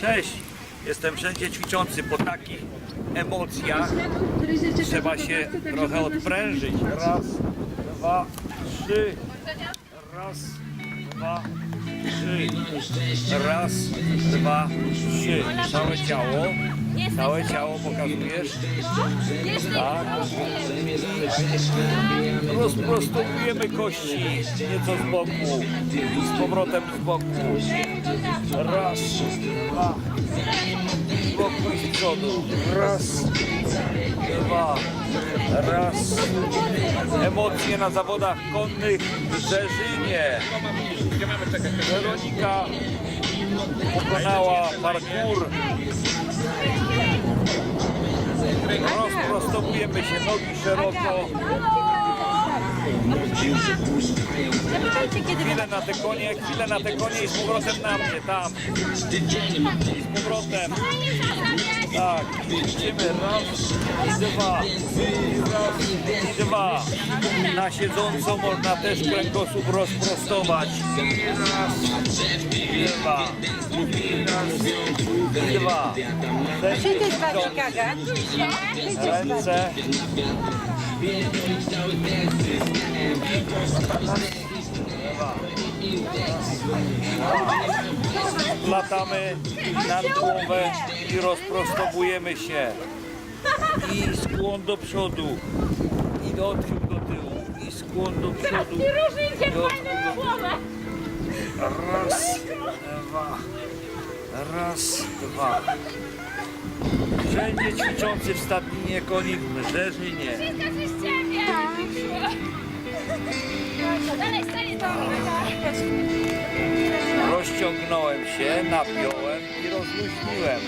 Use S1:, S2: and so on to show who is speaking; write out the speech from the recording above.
S1: Cześć, jestem wszędzie ćwiczący po takich emocjach. Trzeba się trochę odprężyć. Raz, dwa, trzy. Raz, dwa, trzy. Raz, dwa, trzy. Całe ciało. Całe ciało pokazujesz. Tak. Rozprostowujemy kości nieco z boku. Z powrotem z boku. Raz, dwa. I przodu. Raz, dwa. Raz. Emocje na zawodach konnych w Zerzynie. Weronika pokonała parkour. Rozprostowujemy się nogi szeroko.
S2: Zapytajcie, kiedy
S1: Chwilę na te konie, chwilę na te konie i z powrotem na mnie, tam. Z powrotem. Tak, idziemy raz i dwa. I raz i dwa. Na siedząco można też kręgosłup rozprostować. I raz i dwa. I raz i dwa.
S2: Gaga.
S1: Ręce. Latamy nad głowę i rozprostowujemy się. I skłon do przodu. I odchył do tyłu. I skłon do przodu. I odchył do tyłu. Raz, dwa. Raz, dwa. Wszędzie ćwiczący w stadninie koni w Żerzynie.
S3: Dalej, stanie to.
S1: Rozciągnąłem się, napiąłem i rozluźniłem.